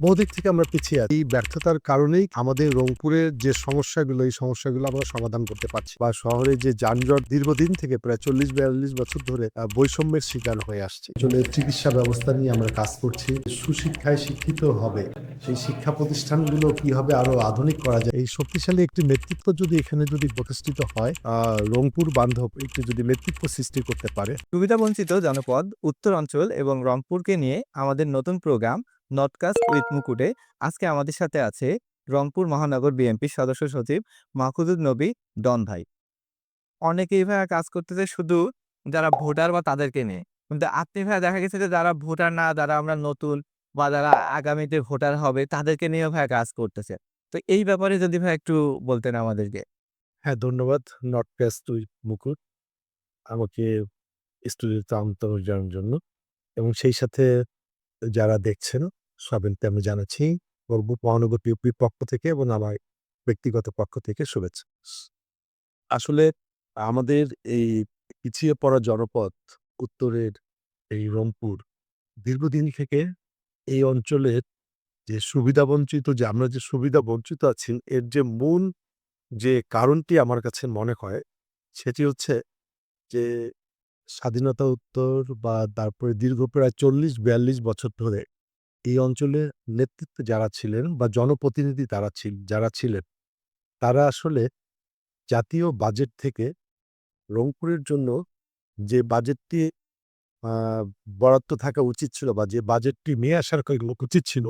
বহুদিক থেকে আমরা পিছিয়ে আছি। এই ব্যর্থতার কারণেই আমাদের রংপুরের যে সমস্যাগুলো এই সমস্যাগুলো আমরা সমাধান করতে পারছি বা শহরে যে যানজট দীর্ঘদিন থেকে প্রায় চল্লিশ বিয়াল্লিশ বছর ধরে বৈষম্যের শিকার হয়ে আসছে। আসলে চিকিৎসা ব্যবস্থা নিয়ে আমরা কাজ করছি। সুশিক্ষায় শিক্ষিত হবে। সেই শিক্ষা প্রতিষ্ঠানগুলো কীভাবে আরও আধুনিক করা যায়? এই শক্তিশালী একটি নেতৃত্ব যদি এখানে যদি প্রতিষ্ঠিত হয় আহ, রংপুর বান্ধব একটি যদি নেতৃত্ব সৃষ্টি করতে পারে। সুবিধাবঞ্চিত জনপদ উত্তরাঞ্চল এবং রংপুরকে নিয়ে আমাদের নতুন প্রোগ্রাম নটকাস্ট উইথ মুকুটে আজকে আমাদের সাথে আছে রংপুর মহানগর বিএনপির সদস্য সচিব মাহফুজুর নবী ডন ভাই। অনেকেই ভাইয়া কাজ করতেছে শুধু যারা ভোটার বা তাদেরকে নিয়ে। কিন্তু আপনি ভাইয়া দেখা গেছে যে যারা ভোটার না, যারা আমরা নতুন বা যারা আগামীতে ভোটার হবে তাদেরকে নিয়েও ভাইয়া কাজ করতেছে। তো এই ব্যাপারে যদি ভাই একটু বলতেন আমাদেরকে। হ্যাঁ ধন্যবাদ নট ক্যাস্ট উইথ মুকুট আমাকে স্টুডিওতে আমন্ত্রণ জানানোর জন্য। এবং সেই সাথে যারা দেখছেন সবাইকে আমি জানাচ্ছি রংপুর মহানগর বিএনপির পক্ষ থেকে এবং আমার ব্যক্তিগত পক্ষ থেকে শুভেচ্ছা। আসলে আমাদের এই পিছিয়ে পড়া জনপদ উত্তরের এই রংপুর দীর্ঘদিন থেকে এই অঞ্চলের যে সুবিধা বঞ্চিত, যে আমরা যে সুবিধা বঞ্চিত আছি, এর যে মূল যে কারণটি আমার কাছে মনে হয়, সেটি হচ্ছে যে স্বাধীনতা উত্তর বা তারপরে দীর্ঘ প্রায় চল্লিশ, বিয়াল্লিশ বছর ধরে এই অঞ্চলে নেতৃত্বে যারা ছিলেন বা জনপ্রতিনিধি তারা ছিল, যারা ছিলেন, তারা আসলে জাতীয় বাজেট থেকে রংপুরের জন্য যে বাজেটটি বরাদ্দ থাকা উচিত ছিল বা যে বাজেটটি নিয়ে আসার উচিত ছিল,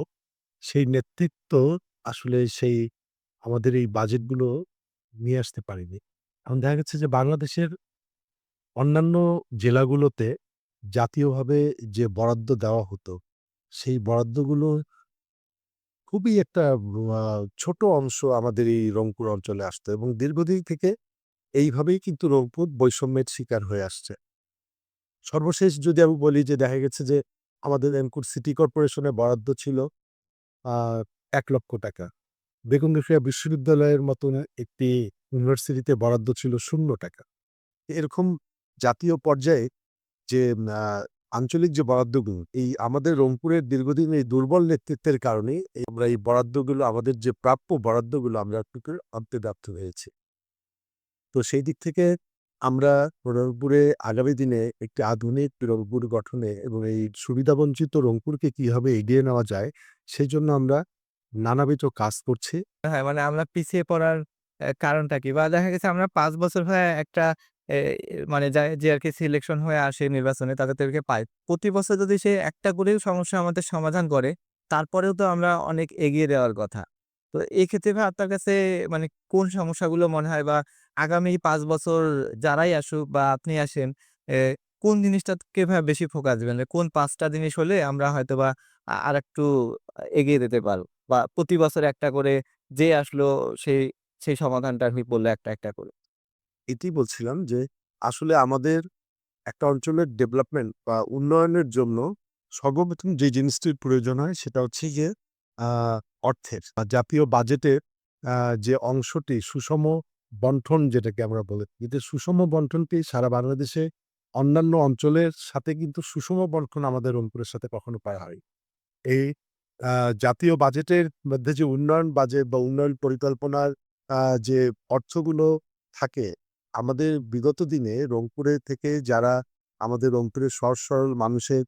সেই নেতৃত্ব আসলে সেই আমাদের এই বাজেটগুলো নিয়ে আসতে পারিনি। এখন দেখা গেছে যে বাংলাদেশের অন্যান্য জেলাগুলোতে জাতীয়ভাবে যে বরাদ্দ দেওয়া হতো সেই বরাদ্দগুলো খুবই একটা ছোট অংশ আমাদের এই রংপুর অঞ্চলে আসতো এবং দীর্ঘদিন থেকে এইভাবেই কিন্তু রংপুর বৈষম্যের শিকার হয়ে আসছে। সর্বশেষ যদি আমি বলি যে দেখা গেছে যে আমাদের রংপুর সিটি কর্পোরেশনে বরাদ্দ ছিল এক লক্ষ টাকা। বেগম বিশ্ববিদ্যালয়ের মতন একটি ইউনিভার্সিটিতে বরাদ্দ ছিল শূন্য টাকা। এরকম জাতীয় পর্যায়ে যে আঞ্চলিক যে বরাদ্দগুলো এই আমাদের রংপুরের দীর্ঘদিন এই দুর্বল নেতৃত্বের কারণে আমরা এই বরাদ্দগুলো আমাদের যে প্রাপ্য বরাদ্দগুলো আমরা আনতে ব্যর্থ হয়েছি তো সেই দিক থেকে আমরা রংপুরে আগামী দিনে একটি আধুনিক রংপুর গঠনে এবং এই সুবিধাবঞ্চিত রংপুরকে কীভাবে এগিয়ে নেওয়া যায় সেই জন্য আমরা নানাবিধ কাজ করছি হ্যাঁ, মানে আমরা পিছিয়ে পড়ার কারণটা কি? বা দেখা গেছে আমরা পাঁচ বছর হয়ে একটা মানে যা যে আরকি সিলেকশন হয়ে আসে নির্বাচনে তাদেরকে পাই। প্রতি বছর যদি সে একটা করেও সমস্যা আমাদের সমাধান করে, তারপরেও তো আমরা অনেক এগিয়ে দেওয়ার কথা। তো এক্ষেত্রে ভাই আপনার কাছে মানে কোন সমস্যাগুলো মনে হয় বা আগামী ৫ বছর যারাই আসুক বা আপনি আসেন, কোন জিনিসটাকে ভাই বেশি ফোকাস দিবেন? যে কোন পাঁচটা জিনিস হলে আমরা হয়তোবা আ আরেকটু আ এগিয়ে যেতে পারব? বা প্রতি বছর একটা করে যে আসলো সেই, সেই সমাধানটা আরকি বলল একটা, একটা করে। এটি বলছিলাম যে, আসলে আমাদের একটা অঞ্চলের ডেভেলপমেন্ট বা উন্নয়নের জন্য সর্বপ্রথম যে জিনিসটির প্রয়োজন হয় সেটা হচ্ছে গিয়ে অর্থের বা জাতীয় বাজেটের যে অংশটি সুষম বন্টন যেটাকে আমরা বলে। কিন্তু সুষম বন্টনটি সারা বাংলাদেশে অন্যান্য অঞ্চলের সাথে কিন্তু সুষম বন্টন আমাদের রংপুরের সাথে কখনো পাওয়া হয় এই জাতীয় বাজেটের মধ্যে যে উন্নয়ন বাজেট বা উন্নয়ন পরিকল্পনার যে অর্থগুলো থাকে আমাদের বিগত দিনে রংপুরে থেকে যারা আমাদের রংপুরের সহজ সরল মানুষের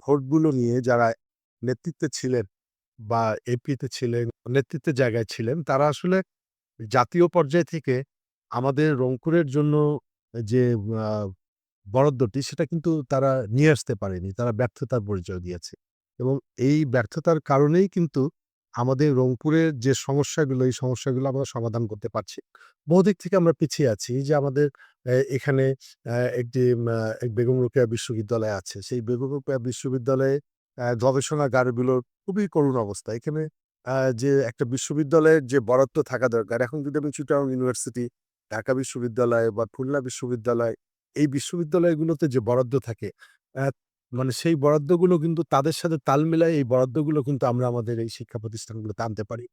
ভোটগুলো নিয়ে যারা নেতৃত্বে ছিলেন বা এপিতে ছিলেন, নেতৃত্বের জায়গায় ছিলেন, তারা আসলে জাতীয় পর্যায় থেকে আমাদের রংপুরের জন্য যে বরাদ্দটি সেটা কিন্তু তারা নিয়ে আসতে পারেনি। তারা ব্যর্থতার পরিচয় দিয়েছে। এবং এই ব্যর্থতার কারণেই কিন্তু আমাদের রংপুরের যে সমস্যাগুলো, এই সমস্যাগুলো আমরা সমাধান করতে পারছি। বহুদিক থেকে আমরা পিছিয়ে আছি যে আমাদের এখানে একটি বেগম রোকেয়া বিশ্ববিদ্যালয় আছে। সেই বেগম রোকেয়া বিশ্ববিদ্যালয়ে গবেষণাগারগুলোর খুবই করুণ অবস্থা। এখানে যে একটা বিশ্ববিদ্যালয়ের যে বরাদ্দ থাকা দরকার, এখন যদি আমি চিটাগং ইউনিভার্সিটি, ঢাকা বিশ্ববিদ্যালয় বা খুলনা বিশ্ববিদ্যালয়, এই বিশ্ববিদ্যালয়গুলোতে যে বরাদ্দ থাকে মানে সেই বরাদ্দগুলো কিন্তু তাদের সাথে তাল মিলায় এই বরাদ্দগুলো কিন্তু আমরা আমাদের এই শিক্ষা প্রতিষ্ঠানগুলোতে আনতে পারি।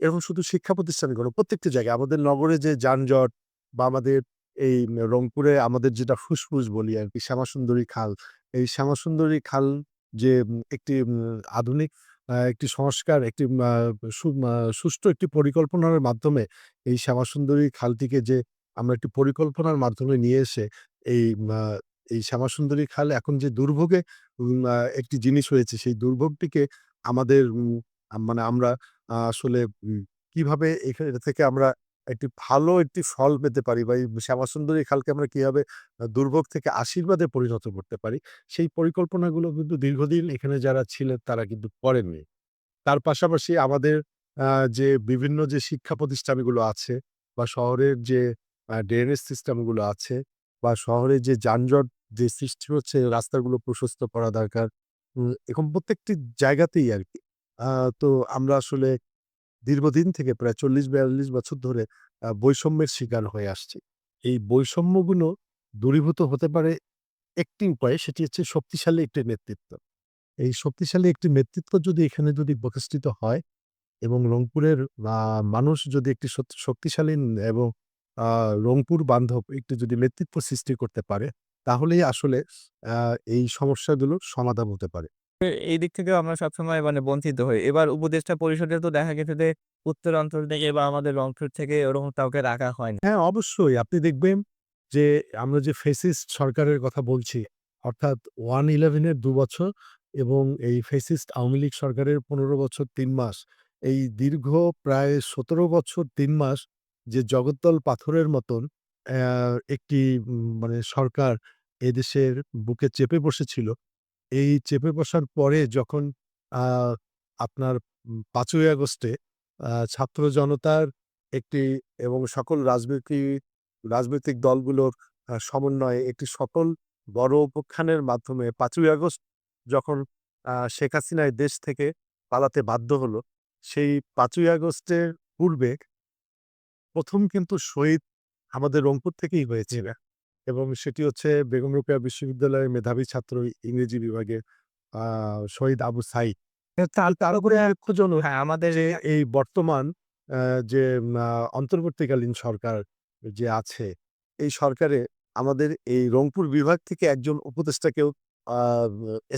এরকম শুধু শিক্ষা প্রতিষ্ঠানগুলো, প্রত্যেকটি জায়গায় আমাদের নগরে যে যানজট বা আমাদের এই রংপুরে আমাদের যেটা ফুসফুস বলি আর কি, শ্যামাসুন্দরী খাল, এই শ্যামাসুন্দরী খাল যে একটি আধুনিক একটি সংস্কার, একটি সুষ্ঠু একটি পরিকল্পনার মাধ্যমে এই শ্যামাসুন্দরী খালটিকে যে আমরা একটি পরিকল্পনার মাধ্যমে নিয়ে এসে এই এই শ্যামাসুন্দরী খাল এখন যে দুর্ভোগে একটি জিনিস হয়েছে সেই দুর্ভোগটিকে আমাদের মানে আমরা আসলে কীভাবে এটা থেকে আমরা একটি ভালো একটি ফল পেতে পারি বা এই শ্যামাসুন্দরী খালকে আমরা কীভাবে দুর্ভোগ থেকে আশীর্বাদে পরিণত করতে পারি, সেই পরিকল্পনাগুলো কিন্তু দীর্ঘদিন এখানে যারা ছিলেন তারা কিন্তু করেননি। তার পাশাপাশি আমাদের যে বিভিন্ন যে শিক্ষা প্রতিষ্ঠানগুলো আছে বা শহরের যে ড্রেনেজ সিস্টেমগুলো আছে বা শহরে যে যানজট যে সৃষ্টি হচ্ছে রাস্তাগুলো প্রশস্ত করা দরকার। এরকম প্রত্যেকটি জায়গাতেই আরকি। আ তো আমরা আসলে দীর্ঘদিন থেকে প্রায় ৪০-৪২ বছর ধরে বৈষম্যের শিকার হয়ে আসছি। এই বৈষম্যগুলো দূরীভূত হতে পারে একটি উপায়ে সেটি হচ্ছে শক্তিশালী একটি নেতৃত্ব। এই শক্তিশালী একটি নেতৃত্ব যদি এখানে যদি প্রতিষ্ঠিত হয় এবং রংপুরের মানুষ যদি একটি শক্তিশালী এবং রংপুর বান্ধব একটি যদি নেতৃত্ব সৃষ্টি করতে পারে, তাহলেই আসলে এই সমস্যাগুলোর সমাধান হতে পারে। এই দিক থেকেও আমরা সবসময় মানে বঞ্চিত হই। এবার উপদেষ্টা পরিষদে তো দেখা গেছে যে উত্তরাঞ্চল থেকে বা আমাদের রংপুর থেকে ওরকম কাউকে রাখা হয়নি। হ্যাঁ, অবশ্যই আপনি দেখবেন যে আমরা যে ফ্যাসিস্ট সরকারের কথা বলছি, অর্থাৎ ওয়ান ইলেভেনের দু বছর এবং এই ফেসিস্ট আওয়ামী লীগ সরকারের ১৫ বছর তিন মাস। এই দীর্ঘ প্রায় ১৭ বছর তিন মাস যে জগদ্দল পাথরের মতন একটি মানে সরকার এদেশের বুকে চেপে বসেছিল। এই চেপে বসার পরে যখন আপনার ৫ই আগস্টে ছাত্র জনতার একটি এবং সকল রাজনীতি রাজনৈতিক দলগুলোর সমন্বয়ে একটি সকল বড় অভ্যুত্থানের মাধ্যমে ৫ই আগস্ট যখন শেখ হাসিনা এই দেশ থেকে পালাতে বাধ্য হলো, সেই ৫ই আগস্টের পূর্বে ১ম কিন্তু শহীদ আমাদের রংপুর থেকেই হয়েছিল এবং সেটি হচ্ছে বেগম রোকেয়া বিশ্ববিদ্যালয়ের মেধাবী ছাত্র ইংরেজি বিভাগে শহীদ আবু সাইদ। তার তার উপরে দুঃখজনক হ্যাঁ, আমাদের এই বর্তমান যে অন্তর্বর্তীকালীন সরকার যে আছে, এই সরকারে আমাদের এই রংপুর বিভাগ থেকে একজন উপদেষ্টাকেও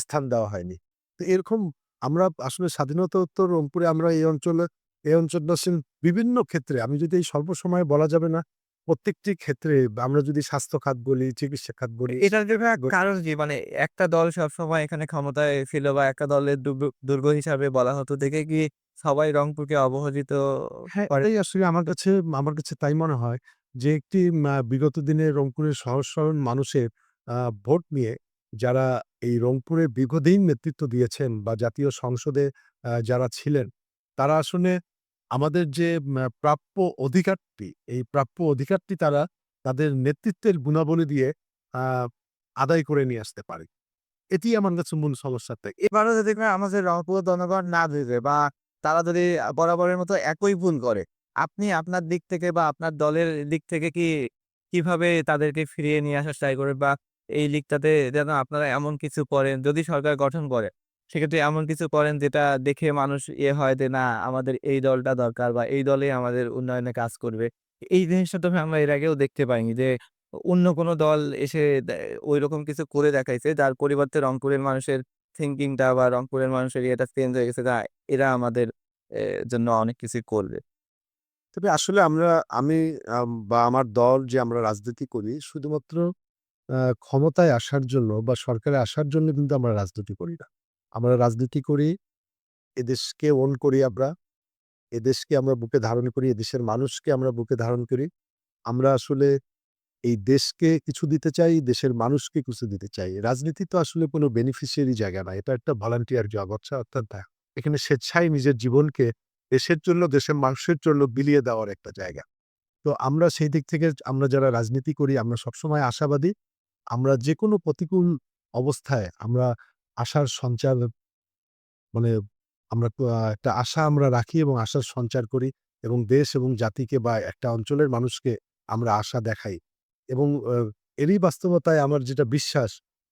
স্থান দেওয়া হয়নি। তো এরকম আমরা আসলে স্বাধীনতোত্তর রংপুরে আমরা এই অঞ্চলে এই অঞ্চলবাসীর বিভিন্ন ক্ষেত্রে আমি যদি এই স্বল্প সময়ে বলা যাবে না, প্রত্যেকটি ক্ষেত্রে আমরা যদি স্বাস্থ্য খাত বলি, চিকিৎসা খাত বলি এটার জন্য কারণ কি? মানে একটা দল সবসময় এখানে ক্ষমতায় ছিল বা একটা দলের দুর্গ হিসাবে বলা হতো দেখে কি সবাই রংপুরকে অবহেলিত হ্যাঁ, এটাই আসলে আমার কাছে আমার কাছে তাই মনে হয় যে একটি বিগত দিনে রংপুরের সহজ সরল মানুষের ভোট নিয়ে যারা এই রংপুরে দীর্ঘদিন নেতৃত্ব দিয়েছেন বা জাতীয় সংসদে যারা ছিলেন, তারা আসলে আমাদের যে প্রাপ্য অধিকারটি, এই প্রাপ্য অধিকারটি তারা তাদের নেতৃত্বের গুণাবলী দিয়ে আদায় করে নিয়ে আসতে পারে। এটি আমার কাছে মূল সমস্যা থেকে এবারও যদি আমাদের রংপুর জনগণ না বুঝে বা তারা যদি বরাবরের মতো একই ভুল করে, আপনি আপনার দিক থেকে বা আপনার দলের দিক থেকে কি কীভাবে তাদেরকে ফিরিয়ে নিয়ে আসার ট্রাই করে বা এই লিগটাতে যেন আপনারা এমন কিছু করেন যদি সরকার গঠন করে, সেক্ষেত্রে এমন কিছু করেন যেটা দেখে মানুষ ইয়ে হয় যে, না আমাদের এই দলটা দরকার বা এই দলেই আমাদের উন্নয়নে কাজ করবে। এই জিনিসটা তো আমরা এর আগেও দেখতে পাইনি যে অন্য কোনো দল এসে দে ঐরকম কিছু করে দেখাইছে যার পরিবর্তে রংপুরের মানুষের থিংকিংটা বা রংপুরের মানুষের ইয়েটা চেঞ্জ হয়ে গেছে। না এরা আমাদের জন্য অনেক কিছুই করবে। তবে আসলে আমরা আমি বা আমার দল যে আমরা রাজনীতি করি শুধুমাত্র ক্ষমতায় আসার জন্য বা সরকারে আসার জন্য কিন্তু আমরা রাজনীতি করি না। আমরা রাজনীতি করি, এদেশকে ওন করি আমরা। এদেশকে আমরা বুকে ধারণ করি, এদেশের মানুষকে আমরা বুকে ধারণ করি। আমরা আসলে এই দেশকে কিছু দিতে চাই, দেশের মানুষকে কিছু দিতে চাই। রাজনীতি তো আসলে কোনো বেনিফিশিয়ারি জায়গা না। এটা একটা ভলান্টিয়ার জব আচ্ছা অর্থাৎ দা এখানে স্বেচ্ছায় নিজের জীবনকে দেশের জন্য, দেশের মানুষের জন্য বিলিয়ে দেওয়ার একটা জায়গা। তো আমরা সেই দিক থেকে আমরা যারা রাজনীতি করি আমরা সবসময় আশাবাদী। আমরা যেকোনো প্রতিকূল অবস্থায় আমরা আশার সঞ্চার মানে আমরা একটা আশা আমরা রাখি এবং আশার সঞ্চার করি এবং দেশ এবং জাতিকে বা একটা অঞ্চলের মানুষকে আমরা আশা দেখাই। এবং এরই বাস্তবতায় আমার যেটা বিশ্বাস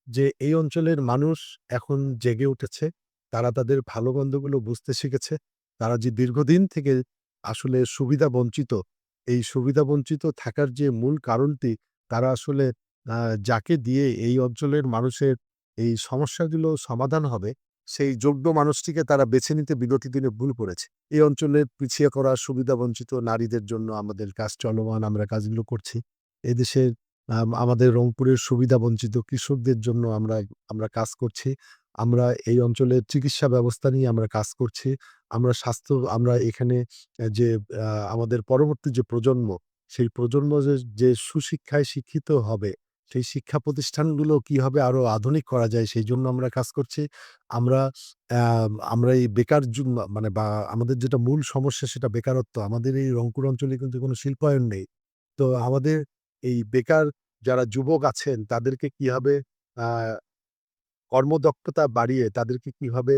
যে এই অঞ্চলের মানুষ এখন জেগে উঠেছে। তারা তাদের ভালো-মন্দগুলো বুঝতে শিখেছে। তারা যে দীর্ঘদিন থেকে আসলে সুবিধা বঞ্চিত, এই সুবিধা বঞ্চিত থাকার যে মূল কারণটি তারা আসলে যাকে দিয়ে এই অঞ্চলের মানুষের এই সমস্যাগুলো সমাধান হবে সেই যোগ্য মানুষটিকে তারা বেছে নিতে বিগত দিনে ভুল করেছে। এই অঞ্চলের পিছিয়ে পড়া সুবিধাবঞ্চিত নারীদের জন্য আমাদের কাজ চলমান, আমরা কাজগুলো করছি। এদেশের আম আমাদের রংপুরের সুবিধাবঞ্চিত কৃষকদের জন্য আমরা আমরা কাজ করছি। আমরা এই অঞ্চলের চিকিৎসা ব্যবস্থা নিয়ে আমরা কাজ করছি। আমরা স্বাস্থ্য আমরা এখানে যে আমাদের পরবর্তী যে প্রজন্ম, সেই প্রজন্ম যে সুশিক্ষায় শিক্ষিত হবে, সেই শিক্ষা প্রতিষ্ঠানগুলো কীভাবে আরও আধুনিক করা যায় সেই জন্য আমরা কাজ করছি। আমরা আমরা এই বেকার মানে বা আমাদের যেটা মূল সমস্যা সেটা বেকারত্ব। আমাদের এই রংপুর অঞ্চলে কিন্তু কোনো শিল্পায়ন নেই। তো আমাদের এই বেকার যারা যুবক আছেন তাদেরকে কীভাবে কর্মদক্ষতা বাড়িয়ে তাদেরকে কীভাবে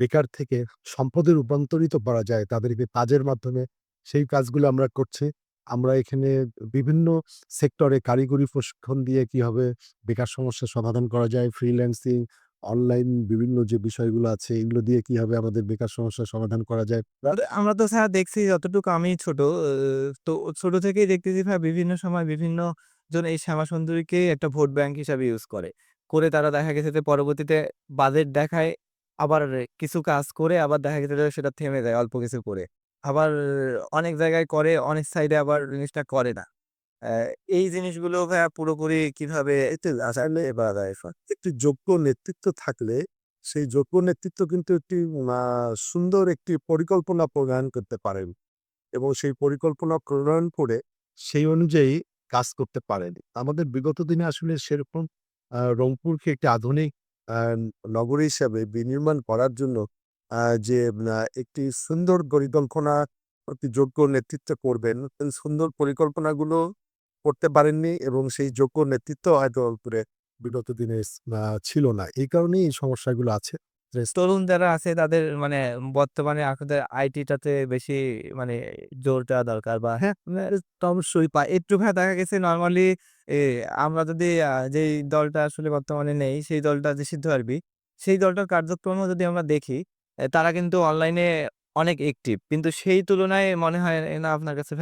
বেকার থেকে সম্পদে রূপান্তরিত করা যায়, তাদেরকে কাজের মাধ্যমে সেই কাজগুলো আমরা করছি। আমরা এখানে বিভিন্ন সেক্টরে কারিগরি প্রশিক্ষণ দিয়ে কীভাবে বেকার সমস্যার সমাধান করা যায়, ফ্রিল্যান্সিং, অনলাইন বিভিন্ন যে বিষয়গুলো আছে এগুলো দিয়ে কীভাবে আমাদের বেকার সমস্যার সমাধান করা যায়। আমরা তো স্যার দেখছি যতটুকু আমি ছোট তো ছোট থেকেই দেখতেছি ভাই বিভিন্ন সময় বিভিন্ন জন এই শ্যামাসুন্দরীকে একটা ভোট ব্যাংক হিসাবে ইউজ করে। করে তারা দেখা গেছে যে পরবর্তীতে বাজেট দেখায়, আবার কিছু কাজ করে আবার দেখা গেছে সেটা থেমে যায় অল্প কিছু করে। আবার অনেক জায়গায় করে, অনেক সাইডে আবার জিনিসটা করে না। এই জিনিসগুলো ভাইয়া পুরোপুরি কীভাবে এতে আসলে একটি যোগ্য নেতৃত্ব থাকলে সেই যোগ্য নেতৃত্ব কিন্তু একটি সুন্দর একটি পরিকল্পনা প্রণয়ন করতে পারেন এবং সেই পরিকল্পনা প্রণয়ন করে সেই অনুযায়ী কাজ করতে পারেন। আমাদের বিগত দিনে আসলে সেরকম রংপুরকে একটি আধুনিক নগরী হিসাবে বিনির্মাণ করার জন্য যে একটি সুন্দর পরিকল্পনা একটি যোগ্য নেতৃত্ব করবেন, সুন্দর পরিকল্পনাগুলো করতে পারেননি এবং সেই যোগ্য নেতৃত্ব হয়তো রংপুরে বিগত দিনে ছিল না। এই কারণেই এই সমস্যাগুলো আছে। তরুণ যারা আছে তাদের মানে বর্তমানে আপনাদের আইটিটাতে বেশি মানে জোর দেওয়া দরকার বা হ্যাঁ, মানে অবশ্যই পা একটু ভাইয়া দেখা গেছে নরমালি আমরা যদি যেই দলটা আসলে বর্তমানে নেই সেই দলটা যে সিদ্ধ আরবি, সেই দলটার কার্যক্রমও যদি আমরা দেখি, তারা কিন্তু অনলাইনে অনেক অ্যাক্টিভ। কিন্তু সেই তুলনায় মনে হয় না আপনার কাছে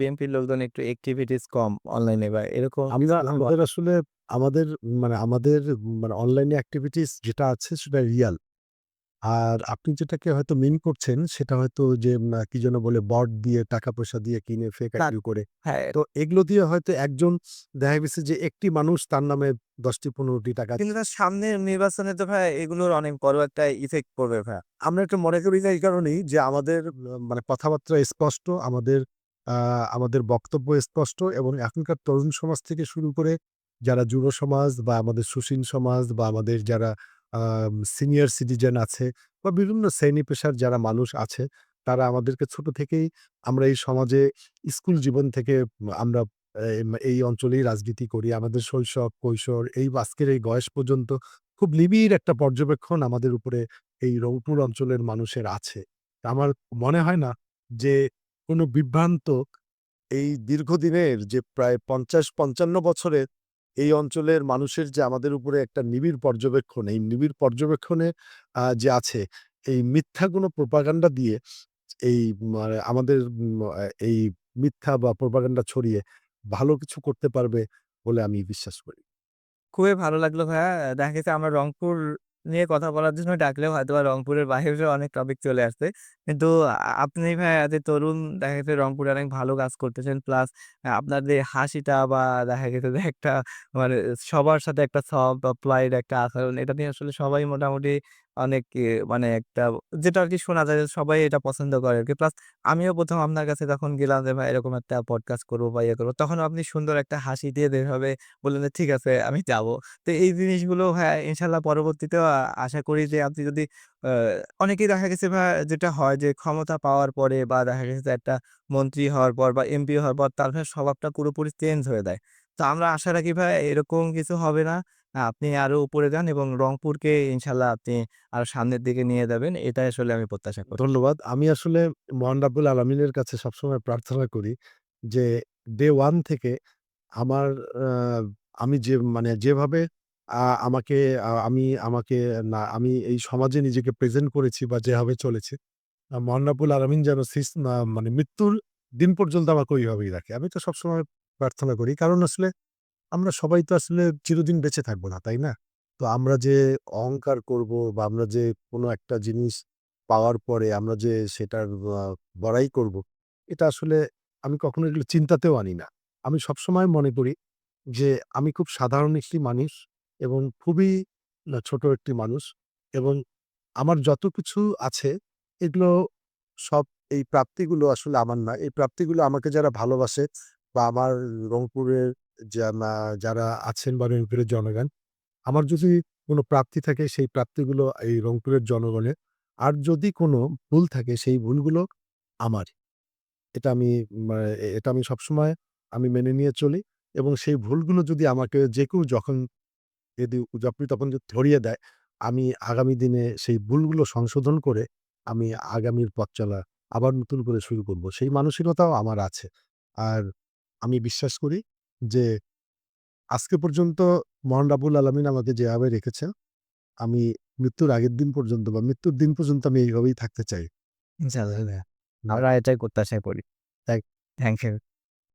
বিএনপির লোকজন একটু অ্যাক্টিভিটিস কম অনলাইনে বা এরকম আমরা আমাদের আসলে আমাদের মানে আমাদের মানে অনলাইনে অ্যাক্টিভিটিস যেটা আছে সেটা রিয়াল। আর আপনি যেটাকে হয়তো মিন করছেন সেটা হয়তো যে আ কি যেন বলে বট দিয়ে টাকা-পয়সা দিয়ে কিনে ফেক না করে। হ্যাঁ, তো এগুলো দিয়ে হয়তো একজন দেখা গেছে যে একটি মানুষ তার নামে ১০টি ১৫টি টাকা কিন্তু তার সামনের নির্বাচনে তো ভাইয়া এগুলোর অনেক বড় একটা ইফেক্ট পড়বে ভাইয়া। আমরা একটু মনে করি এই কারণেই যে আমাদের আ মানে কথাবার্তা স্পষ্ট, আমাদের আ আমাদের বক্তব্য স্পষ্ট এবং এখনকার তরুণ সমাজ থেকে শুরু করে যারা যুব সমাজ বা আমাদের সুশীল সমাজ বা আমাদের যারা সিনিয়র সিটিজেন আছে বা বিভিন্ন শ্রেণি পেশার যারা মানুষ আছে, তারা আমাদেরকে ছোট থেকেই আমরা এই সমাজে স্কুল জীবন থেকে আমরা এই অঞ্চলেই রাজনীতি করি। আমাদের শৈশব, কৈশোর এই আজকের এই বয়স পর্যন্ত খুব নিবিড় একটা পর্যবেক্ষণ আমাদের উপরে এই রংপুর অঞ্চলের মানুষের আছে। আমার মনে হয় না যে কোনো বিভ্রান্ত এই দীর্ঘদিনের যে প্রায় ৫০-৫৫ বছরের এই অঞ্চলের মানুষের যে আমাদের উপরে একটা নিবিড় পর্যবেক্ষণ, এই নিবিড় পর্যবেক্ষণে যে আছে, এই মিথ্যা কোনো প্রোপাগান্ডা দিয়ে এই মানে আমাদের এই মিথ্যা বা প্রোপাগান্ডা ছড়িয়ে ভালো কিছু করতে পারবে বলে আমি বিশ্বাস করি। খুবই ভালো লাগল ভাইয়া। দেখা গেছে আমরা রংপুর নিয়ে কথা বলার জন্য ডাকলেও হয়তোবা রংপুরের বাইরে অনেক টপিক চলে আসছে। কিন্তু আপনি ভাইয়া আজ তরুণ দেখা গেছে রংপুরে অনেক ভালো কাজ করতেছেন। প্লাস আপনার যে হাসিটা বা দেখা গেছে যে একটা মানে সবার সাথে একটা সব প্লাইড একটা আচরণ, এটা নিয়ে আসলে সবাই মোটামুটি অনেক মানে একটা যেটা আরকি শোনা যায় সবাই এটা পছন্দ করে আরকি। প্লাস আমিও ১ম আপনার কাছে যখন গেলাম যে ভাই এরকম একটা পডকাস্ট করব বা ইয়ে করব, তখন আপনি সুন্দর একটা হাসি দিয়ে যেভাবে বললেন যে, "ঠিক আছে আমি যাব।" তো এই জিনিসগুলো ভাইয়া ইনশাআল্লাহ পরবর্তীতেও আ আশা করি যে আপনি যদি অনেকেই দেখা গেছে ভাইয়া যেটা হয় যে ক্ষমতা পাওয়ার পরে বা দেখা গেছে যে একটা মন্ত্রী হওয়ার পর বা এমপি হওয়ার পর তার ভাইয়া স্বভাবটা পুরোপুরি চেঞ্জ হয়ে যায়। তো আমরা আশা রাখি ভাইয়া এরকম কিছু হবে না। আপনি আরও উপরে যান এবং রংপুরকে ইনশাল্লাহ আপনি আরও সামনের দিকে নিয়ে যাবেন। এটাই আসলে আমি প্রত্যাশা করি। ধন্যবাদ। আমি আসলে মহান রাব্বুল আলামিনের কাছে সবসময় প্রার্থনা করি যে ডে ওয়ান থেকে আমার আমি যে মানে যেভাবে আমাকে আমি আমাকে না আমি এই সমাজে নিজেকে প্রেজেন্ট করেছি বা যেভাবে চলেছি, আ মহান রাব্বুল যেন মানে মৃত্যুর দিন পর্যন্ত আমাকে ওইভাবেই রাখে। আমি তো সবসময় প্রার্থনা করি। কারণ আসলে আমরা সবাই তো আসলে চিরদিন বেঁচে থাকব না, তাই না? তো আমরা যে অহংকার করব বা আমরা যে কোনো একটা জিনিস পাওয়ার পরে আমরা যে সেটার বড়াই করব, এটা আসলে আমি কখনো এগুলো চিন্তাতেও আনি না। আমি সবসময় মনে করি যে আমি খুব সাধারণ একটি মানুষ এবং খুবই ছোট একটি মানুষ এবং আমার যত কিছু আছে এগুলো সব এই প্রাপ্তিগুলো আসলে আমার না। এই প্রাপ্তিগুলো আমাকে যারা ভালোবাসে বা আমার রংপুরের জানা যারা আছেন বা রংপুরের জনগণ, আমার যদি কোনো প্রাপ্তি থাকে সেই প্রাপ্তিগুলো এই রংপুরের জনগণের। আর যদি কোনো ভুল থাকে সেই ভুলগুলো আমার। এটা আমি এটা আমি সবসময় আমি মেনে নিয়ে চলি এবং সেই ভুলগুলো যদি আমাকে যে কেউ যখন যদি যখনই তখন যদি ধরিয়ে দেয়, আমি আগামী দিনে সেই ভুলগুলো সংশোধন করে আমি আগামীর পথ চলা আবার নতুন করে শুরু করব। সেই মানসিকতাও আমার আছে। আর আমি বিশ্বাস করি যে আজকে পর্যন্ত মহান রাবুল আলমিন আমাকে যেভাবে রেখেছেন, আমি মৃত্যুর আগের দিন পর্যন্ত বা মৃত্যুর দিন পর্যন্ত আমি এইভাবেই থাকতে চাই। ইনশাআল্লাহ। আমরা এটাই প্রত্যাশা করি। তাই থ্যাংক ইউ।